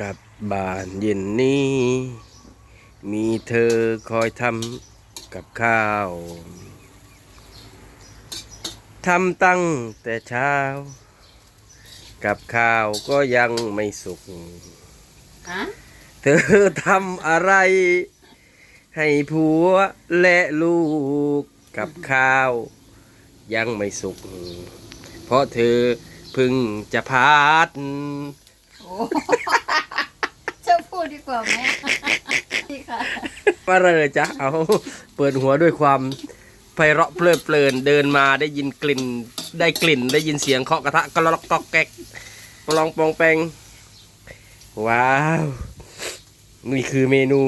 กลับบ้านเย็นนี้ มีเธอคอยทำกับข้าวทำตั้งแต่เช้า กับข้าวก็ยังไม่สุกฮะเธอทำอะไร ให้ผัวและลูกกับข้าว ยังไม่สุก เพราะเธอเพึ่งจะพาด โอ้จะ พูดดีกว่าไหมดีค่ะมาเลยจ้ะเอาเปิดหัวด้วยความไพเราะเพลิดเพลินเดินมาได้ยินกลิ่น ได้กลิ่น ได้ยินเสียงเคาะกระทะกระลอกกอกแก๊กปลองปองแปงว้าว นี่คือเมนู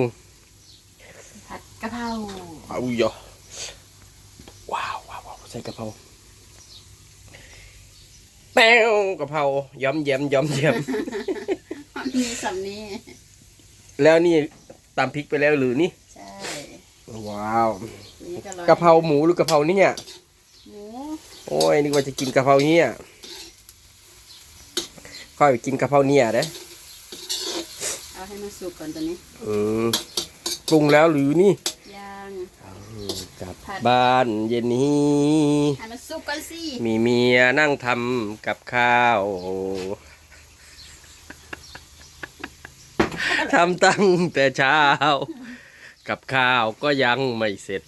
ผัดกะเพราเอาอย่ะว้าวว้าวว้าวใส่กะเพราแป้วกะเพราย้อมแย้มย้อมแย้ม มีสำนี้ แล้วนี่ตำพริกไปแล้วหรือนี่ ใช่ว้าวนี่ก็ร้อยกะเพราหมูหรือกะเพราเนี่ย หมูโอ้ยนึกว่าจะกินกะเพราเนี่ยค่อยไปกินกะเพราเนี่ยเด้อเอาให้มันสุกก่อนตอนนี้อืมปรุงแล้วหรือนี่ย่างกลับผัดบ้านเย็นนี้ ให้มันสุกก่อนสิมีเมียนั่งทำกับข้าว ทำตั้งแต่เช้า กับข้าวก็ยังไม่เสร็จ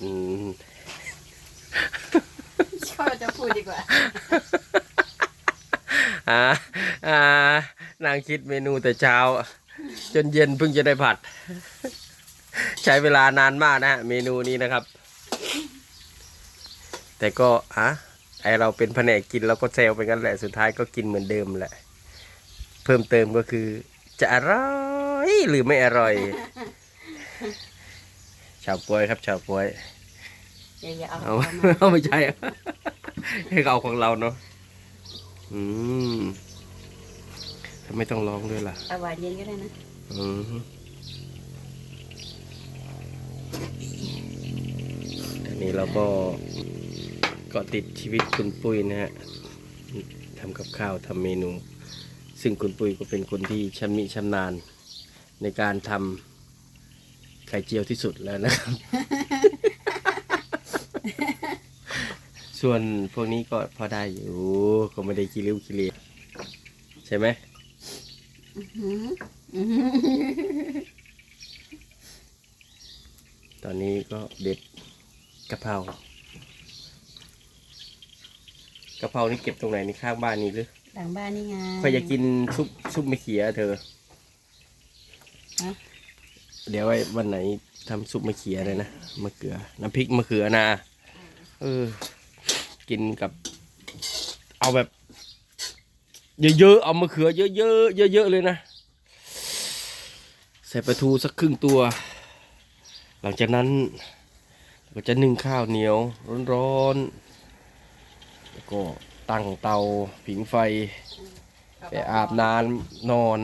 ชอบจะพูดดีกว่าอ่าอ่านางคิดเมนูแต่เช้า จนเย็นเพิ่งจะได้ผัด ใช้เวลานานมากนะฮะเมนูนี้นะครับ แต่ก็อะไอเราเป็นแผนกกินเราก็เซลไปกันแหละสุดท้ายก็กินเหมือนเดิมแหละ เพิ่มเติมก็คือจะอร่อย หรือไม่อร่อย ชาวป่วยครับ ชาวป่วยอย่าอย่าเอาเอาเอามาเอาไม่ใช่ให้เอาของเราเนาะอืมทำไมต้องร้องด้วยล่ะเอาหวานเย็นก็ได้นะอืมทีนี้เราก็เกาะติดชีวิตคุณปุ้ยนะฮะทำกับข้าวทำเมนู ซึ่งคุณปุ้ยก็เป็นคนที่ชำนิชำนาญ ในการทำไข่เจียวที่สุดแล้วนะครับ ส่วนพวกนี้ก็พอได้อยู่ ก็ไม่ได้กิริ้วกิเลสใช่ไหมอื้อหืออื้อหือตอนนี้ก็เด็ดกะเพรากะเพรานี่เก็บตรงไหนนี่ข้างบ้านนี่หรือหลังบ้านนี่ไงพออยากกินซุปซุปมะเขียเธอฮะ เดี๋ยวไว้วันไหนทำซุปมะเขียเลยนะมะเขือน้ำพริกมะเขือนะเออ กินกับ เอาแบบ เยอะๆเอามะเขือเยอะๆเยอะๆเลยนะใส่ปลาทูสักครึ่งตัว หลังจากนั้นก็จะนึ่งข้าวเหนียวร้อนๆแล้วก็ตั้งเตาผิงไฟ ไปอาบน้ำนอน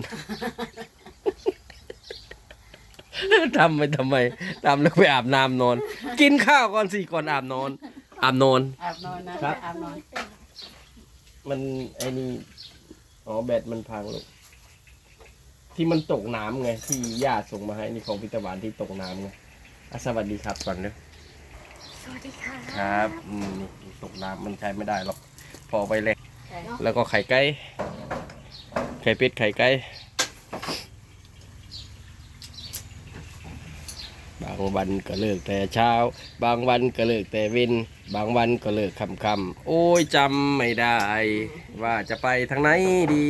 ทำไปทำไมทำแล้วไปอาบน้ำนอน กินข้าวก่อนสิก่อนอาบนอน อาบนอน อาบนอนนะครับ อาบนอนมันไอ้นี่อ๋อแบตมันพังลูกที่มันตกน้ำไง ที่ย่าส่งมาให้นี่ของพิตาหวานที่ตกน้ำไงอะสวัสดีครับก่อนเนอะสวัสดีค่ะครับอืมนี่ตกน้ำมันใช้ไม่ได้หรอกพอไปเลยใช่เนาะแล้วก็ไข่ไก่ไข่เป็ดไข่ไก่างวันก็เลิกแต่เช้า บางวันก็เลิกแต่เวินบางวันก็เลิกคำคำโอ้ยจำไม่ได้ ว่าจะไปทางไหนดี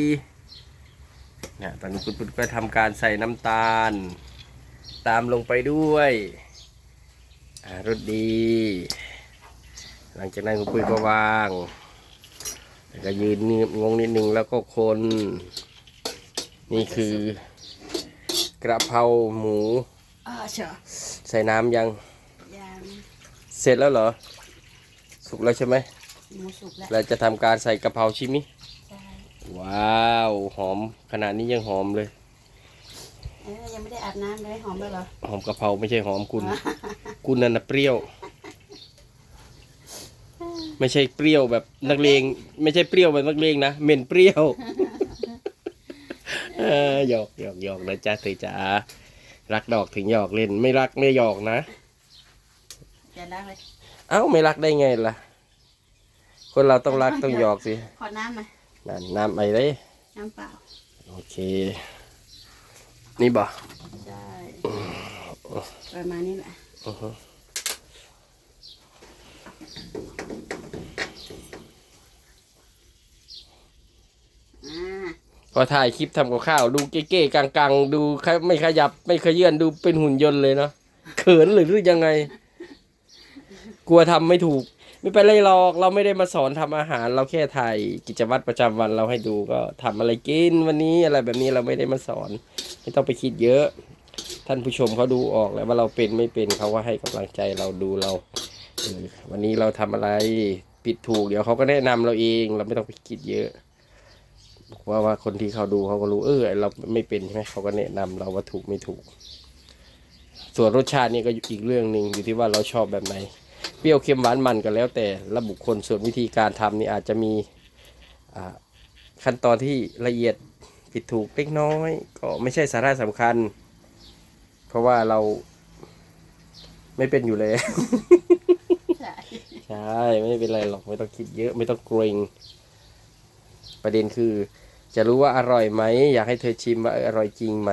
เนี่ยตอนนี้คุณปุ้ยก็ทำการใส่น้ำตาล ตามลงไปด้วยอ่ารสดี หลังจากนั้นคุณปุ้ยก็วางแล้วก็ยืนงงงนิดนึงแล้วก็คน นี่คือกระเพราหมู อ่าเชียวใส่น้ำยังยางเสร็จแล้วเหรอ สุกแล้วใช่ไหมหมูสุกแล้วเราจะทำการใส่กะเพราชิมิใช่ว้าวหอมขนาดนี้ยังหอมเลย เอ้ยยังไม่ได้อาบน้ำเลยหอมแล้วเหรอหอมกะเพราไม่ใช่หอมคุณ คุณนั่นนะเปรี้ยว ไม่ใช่เปรี้ยวแบบนักเลงไม่ใช่เปรี้ยวแบบนักเลงนะเหม็นเปรี้ยวเเออหยอกหยอกหยอกนะจ๊ะเธอจ๋า รักดอกถึงหยอกเล่น ไม่รักไม่หยอกนะจะรักเลยเอ้าไม่รักได้ไงล่ะ คนเราต้องรักต้องหยอกสิขอน้ำหน่อยนั่นน้ำไอ้เลย น้ำเปล่า โอเค นี่บ่ใช่ประมาณนี้แหละ อือฮึ อ่า พอถ่ายคลิปทำกับข้าว ดูเก๊ๆกังๆ ดูไม่ขยับไม่ขยื่นดูเป็นหุ่นยนต์เลยเนาะเขินหรือยังไง กลัวทำไม่ถูก ไม่เป็นไรหรอกเราไม่ได้มาสอนทำอาหาร เราแค่ถ่ายกิจวัตรประจำวันเราให้ดูก็ทำอะไรกินวันนี้อะไรแบบนี้เราไม่ได้มาสอน ไม่ต้องไปคิดเยอะ ท่านผู้ชมเขาดูออกแล้วว่าเราเป็นไม่เป็นเขาก็ให้กำลังใจเราดูเราวันนี้เราทำอะไรผิดถูกเดี๋ยวเขาก็แนะนำเราเองเราไม่ต้องไปคิดเยอะ บอกว่าว่าคนที่เขาดูเขาก็รู้เออเราไม่เป็นใช่ไหมเขาก็แนะนำเราว่าถูกไม่ถูก ส่วนรสชาตินี่ก็อีกเรื่องหนึ่งอยู่ที่ว่าเราชอบแบบไหน เปรี้ยวเค็มหวานมันก็แล้วแต่ละบุคคลส่วนวิธีการทำนี่อาจจะมีอ่าขั้นตอนที่ละเอียดผิดถูกเล็กน้อย ก็ไม่ใช่สาระสำคัญ เพราะว่าเราไม่เป็นอยู่แล้วใช่ใช่ไม่เป็นไรหรอกไม่ต้องคิดเยอะไม่ต้องเกรง ประเด็นคือ จะรู้ว่าอร่อยไหม อยากให้เธอชิมว่าเอออร่อยจริงไหม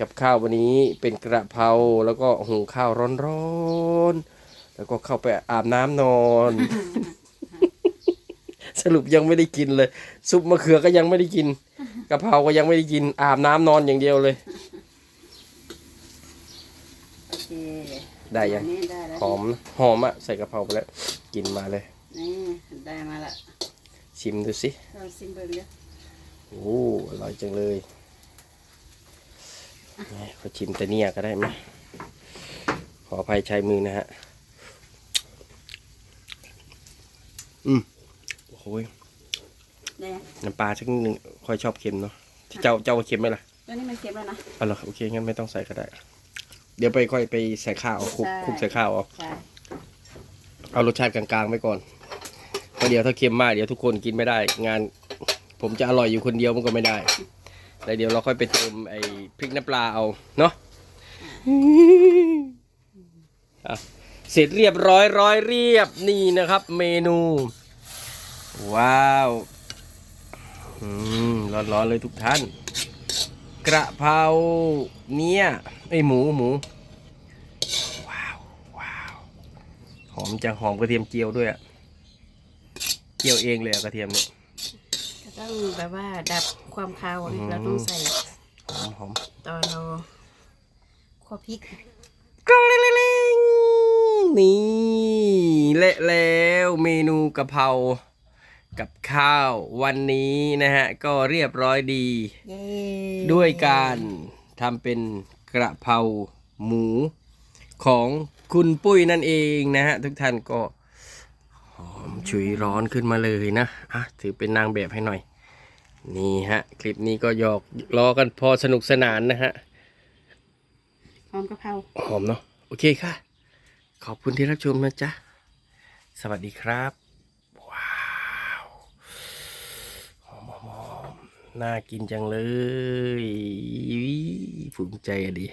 กับข้าววันนี้เป็นกระเพราแล้วก็หุงข้าวร้อนๆแล้วก็เข้าไปอาบน้ำนอน สรุปยังไม่ได้กินเลย ซุปมะเขือก็ยังไม่ได้กินกะเพราก็ยังไม่ได้กินอาบน้ำนอนอย่างเดียวเลยโอเคได้ยังอันนี้ได้แล้วหอมนะหอมอะใส่กะเพราไปแล้ว กินมาเลยนี่ได้มาละ ชิมดูสิเราซิมเบิร์เยอะโอ้อร่อยจังเลยแหม่ขอชิมแต่เนี่ยก็ได้ไหมขออภัยใช้มือนะฮะ อืมโอ้ยได้ยังน้ำปลาสักนิดหนึ่งค่อยชอบเค็มเนาะเจ้าเจ้าว่าเค็มไหมล่ะตัวนี้มันเค็มแล้วนะเอาเหรอโอเคงั้นไม่ต้องใส่ก็ได้ เดี๋ยวไปค่อยไปใส่ข้าวคลุกใช่คลุกใส่ข้าวเอาใช่เอารสชาติกลางๆไว้ก่อน เดี๋ยวถ้าเค็มมากเดี๋ยวทุกคนกินไม่ได้ งานผมจะอร่อยอยู่คนเดียวมันก็ไม่ได้แล้วเดี๋ยวเราค่อยไปเติมไอ้พริกน้ำปลาเอาเนาะเสร็จเรียบร้อยร้อยเรียบนี่นะครับ เมนู ว้าวอืมร้อนๆเลยทุกท่าน กระเพราเนี่ยไอหมูหมูว้าวว้าวหอมจังหอมกระเทียมเจียวด้วยอะ เจียวเองเลยอะกระเทียมเนี่ยก็ต้องแบบว่าดับความคาวอะอืมเราต้องใส่หอมหอมตอนเราคั่วพริกกริ๊งลิงลิงนี่เละแล้วเมนูกะเพรากับข้าววันนี้นะฮะ ก็เรียบร้อยดี เย้ด้วยการทำเป็นกระเพราหมูของคุณปุ้ยนั่นเองนะฮะ ทุกท่านก็หอม ฉุยร้อนขึ้นมาเลยนะอะถือเป็นนางแบบให้หน่อย นี่ฮะ คลิปนี้ก็หยอกล้อกันพอสนุกสนานนะฮะหอมกะเพราหอมเนาะโอเคค่ะ ขอบคุณที่รับชมนะจ๊ะ สวัสดีครับ ว้าวหอมหอมหอมน่ากินจังเลยภูมิใจอะดิ